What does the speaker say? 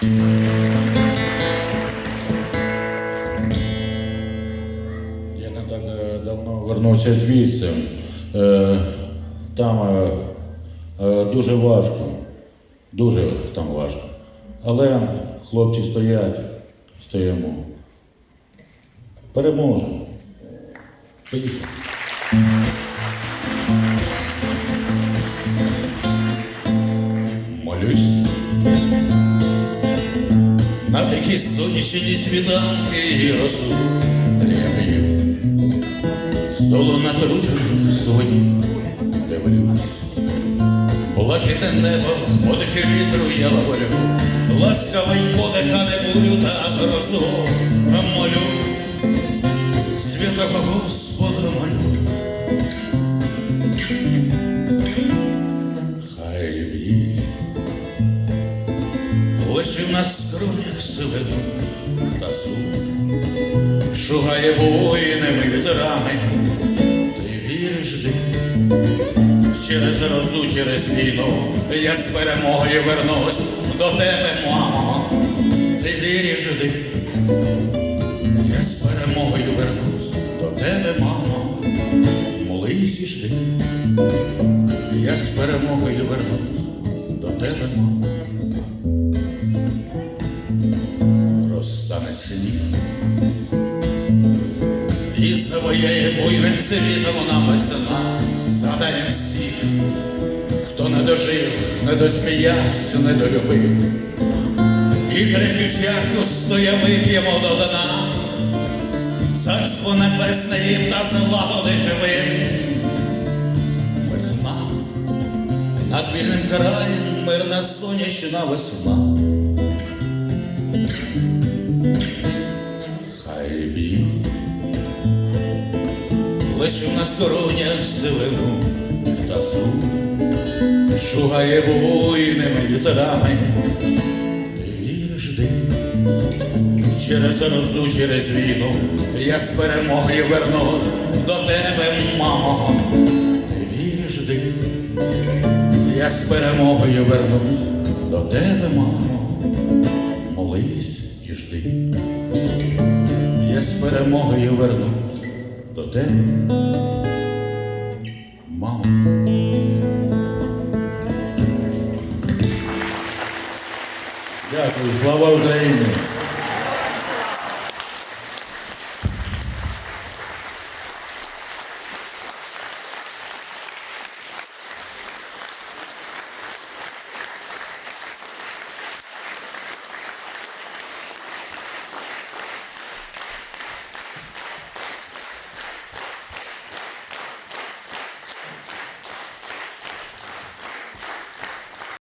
Я не так давно вернувся звідси. Е, Там е, е, дуже важко, дуже там важко. Але хлопці стоять, стоїмо. Переможемо. Поїхали. Молюсь. На такі сонячні світанки і росу рябію. Столу натружених свої дивлюсь. Плаките небо, подихи вітру я ловлю, ласкавий подиха не бурю та грозу лишив на скронях сивину та сум, шугає воїнами вітрами, ти віриш ти, через розу, через війну, я з перемогою вернусь до тебе, мамо, ти віриш ти, я з перемогою вернусь до тебе, мамо, молись і жди, я з перемогою вернусь до тебе, мамо. Із твоєї буйним світом написана, згадаєм всіх, хто не дожив, не досміявся, не долюбив. І третю чарку стоя вип'ємо до дна, царство небесне їм та злагоди живим. Весна, над вільним краєм мирна сонячна весна. Лишив на сторонях сивину та сум, шугає воїнами вітрами, ти віриш через розу, через війну, я з перемогою вернусь до тебе, мамо, ти віриш я з перемогою вернусь до тебе, мамо, молись і жди. Я з перемогою вернусь до тебе, мамо. Дякую, слава Україні!